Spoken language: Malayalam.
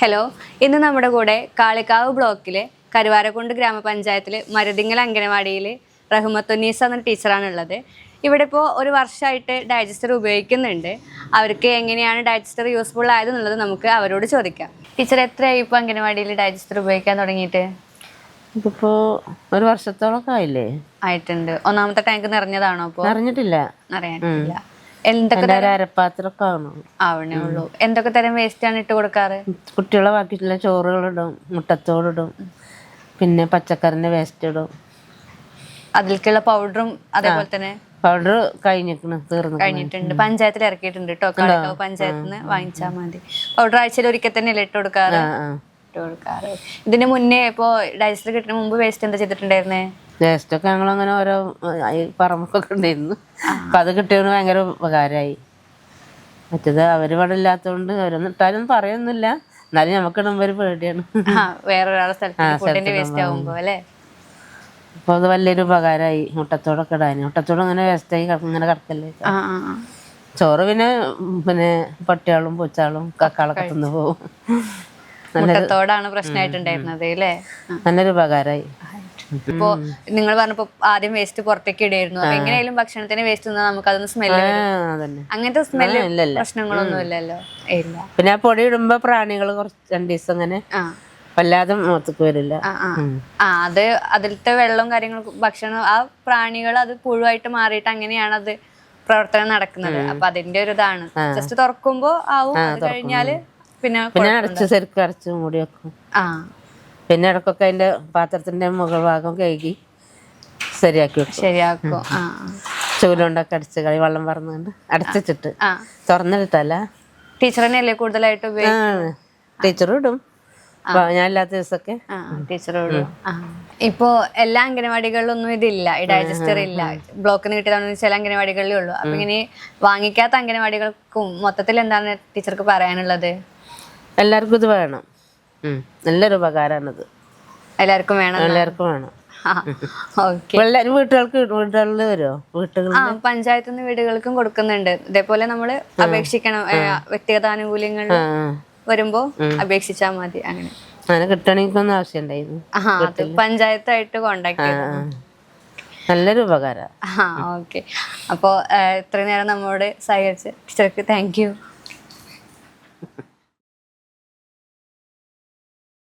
ഹലോ ഇന്ന് നമ്മുടെ കൂടെ കാളിക്കാവ് ബ്ലോക്കിലെ കരുവാരക്കുണ്ട് ഗ്രാമപഞ്ചായത്തിലെ മരുതിങ്ങൽ അംഗനവാടിയിൽ റഹ്മത്തുന്നീസ എന്ന ടീച്ചറാണ് ഉള്ളത് ഇവിടെ ഇപ്പോൾ ഒരു വർഷമായിട്ട് ഡൈജസ്റ്റർ ഉപയോഗിക്കുന്നുണ്ട്. അവർക്ക് എങ്ങനെയാണ് ഡൈജസ്റ്റർ യൂസ്ഫുൾ ആയതെന്നുള്ളത് നമുക്ക് അവരോട് ചോദിക്കാം. ടീച്ചർ എത്രയായി ഇപ്പോൾ അംഗനവാടിയിൽ ഡൈജസ്റ്റർ ഉപയോഗിക്കാൻ തുടങ്ങിയിട്ട്? ഇതിപ്പോ ഒരു വർഷത്തോളം ആയില്ലേ? ആയിട്ടുണ്ട്. ഒന്നാമത്തെ ടാങ്ക് നിറഞ്ഞതാണോ അപ്പോൾ നിറഞ്ഞിട്ടില്ല. അറിയാനില്ല എന്തൊക്കെ എന്റെ ഒരു അരപ്പാത്രമൊക്കെ ആകണം ആവണേ ഉള്ളൂ. എന്തൊക്കെ തരം വേസ്റ്റ് ആണ് ഇട്ട് കൊടുക്കാറ്? കുട്ടികളെ ബാക്കിയിട്ടുള്ള ചോറുകളിടും മുട്ടത്തോടിടും പിന്നെ പച്ചക്കറിന്റെ വേസ്റ്റ് ഇടും. അതിലേക്കുള്ള പൗഡറും അതേപോലെ തന്നെ പൗഡർ കഴിഞ്ഞിരിക്കണ് തീർന്നു കഴിഞ്ഞിട്ടുണ്ട്. പഞ്ചായത്തിൽ ഇറക്കിയിട്ടുണ്ട് കേട്ടോ പഞ്ചായത്തിൽ നിന്ന് വാങ്ങിച്ചാൽ മതി. പൗഡർ ആഴ്ചയിൽ ഒരിക്കൽ തന്നെ ഇട്ട് കൊടുക്കാറ്? ഇട്ട് കൊടുക്കാറ്. ഇതിന് മുന്നേ ഇപ്പോ ഡൈജസ്റ്റർ കിട്ടുന്ന മുമ്പ് വേസ്റ്റ് എന്താ ചെയ്തിട്ടുണ്ടായിരുന്നേ? വേസ്റ്റ് ഒക്കെ ഞങ്ങൾ അങ്ങനെ ഓരോ പറമ്പൊക്കെ ഉണ്ടായിരുന്നു. അപ്പം അത് കിട്ടിയതിന് ഭയങ്കര ഉപകാരമായി. മറ്റത് അവർ ഇവിടെ ഇല്ലാത്തതുകൊണ്ട് അവരൊന്നും ഇട്ടാലും പറയൊന്നുമില്ല. എന്നാലും നമുക്ക് ഇടുമ്പോൾ ഒരു പേടിയാണ്. സ്ഥലത്ത് ഫുഡിന്റെ വേസ്റ്റ് ആവുമ്പോ അല്ലേ? അപ്പോൾ അത് വലിയൊരു ഉപകാരമായി. മുട്ടത്തോടൊക്കെ ഇടാൻ മുട്ടത്തോട് അങ്ങനെ വേസ്റ്റായി ഇങ്ങനെ കിടക്കല്ലേ. ചോറ് പിന്നെ പിന്നെ പട്ടിയാളും പൂച്ചാളും കക്കാളൊക്കെ തിന്നു പോകും മുട്ടത്തോടാണ് പ്രശ്നമായിട്ടുണ്ടായിരുന്നത് അല്ലേ. നല്ലൊരു ഉപകാരമായി ഇപ്പോ നിങ്ങൾ പറഞ്ഞപ്പോ ആദ്യം വേസ്റ്റ് പുറത്തേക്ക് ഇടായിരുന്നു അപ്പൊ എങ്ങനെയായാലും ഭക്ഷണത്തിന് വേസ്റ്റ് തിന്നാൽ നമുക്ക് അതൊന്ന്. സ്മെല്ല് അങ്ങനത്തെ സ്മെല്ല്. പ്രശ്നങ്ങളൊന്നും ഇല്ലല്ലോ. ഇല്ല. പിന്നെ ആ പൊടി ഇടുമ്പോ പ്രാണികൾ കുറച്ച് രണ്ട് ദിവസം അങ്ങനെ വല്ലാതെ മുഖത്തേക്ക് വരില്ല. ആ അത് അതിലത്തെ വെള്ളവും കാര്യങ്ങളും ഭക്ഷണം ആ പ്രാണികൾ അത് പുഴുവായിട്ട് മാറിയിട്ട് അങ്ങനെയാണ് അത് പ്രവർത്തനം നടക്കുന്നത്. അപ്പൊ അതിന്റെ ഒരു ഇതാണ്. ജസ്റ്റ് തുറക്കുമ്പോ ആവും. അത് കഴിഞ്ഞാൽ പിന്നെ പിന്നെ അടച്ച് ശരിക്കും അടച്ച് മൂടി വെക്കും. ആ. പിന്നെ ഇടക്കൊക്കെ അതിന്റെ പാത്രത്തിന്റെ മുകൾ ഭാഗം കഴുകി ശരിയാക്കി വെക്കും. ശരിയാക്കും. ആ ചൂലുകൊണ്ടൊക്കെ അടിച്ച് കളി വെള്ളം പറന്നുകൊണ്ട് അടച്ചിട്ട് ആ. തുറന്നിട്ടല്ല ടീച്ചർ തന്നെയല്ലേ കൂടുതലായിട്ട് ഉപയോഗിക്കുന്നത് ടീച്ചറും ഇടും. ഞാൻ ഇല്ലാത്ത ദിവസമൊക്കെ ടീച്ചറും ടീച്ചറോട് ഇപ്പോ എല്ലാ അംഗനവാടികളിലൊന്നും ഇതില്ല. ഈ ഡൈജസ്റ്റർ ഇല്ല. ബ്ലോക്കിൽ നിന്ന് കിട്ടിയതാണെന്ന് ചില അംഗനവാടികളിലേ ഉള്ളൂ. അപ്പൊ ഇങ്ങനെ വാങ്ങിക്കാത്ത അംഗനവാടികൾക്കും മൊത്തത്തിൽ എന്താണ് ടീച്ചർക്ക് പറയാനുള്ളത്? എല്ലാവർക്കും ഇത് വേണം. നല്ലൊരു ഉപകാരമാണിത് എല്ലാവർക്കും വേണം എല്ലാവർക്കും വേണം. എല്ലാവരും വീട്ടുകൾക്ക് വീട്ടുകളിൽ വരുമോ വീട്ടുകളിൽ പഞ്ചായത്ത് നിന്ന് വീടുകൾക്കും കൊടുക്കുന്നുണ്ട്. ഇതേപോലെ നമ്മൾ അപേക്ഷിക്കണം. വ്യക്തിഗത ആനുകൂല്യങ്ങൾ വരുമ്പോ അപേക്ഷിച്ചാ മതി അങ്ങനെ. അങ്ങനെ കിട്ടണമെങ്കിൽ ആവശ്യമുണ്ടായിരുന്നു പഞ്ചായത്തായിട്ട് കോണ്ടാക്ട്. നല്ലൊരു ഉപകാരം. ഓക്കെ. അപ്പോൾ ഇത്രയും നേരം നമ്മോട് സഹകരിച്ച് ടീച്ചർക്ക് താങ്ക് യു.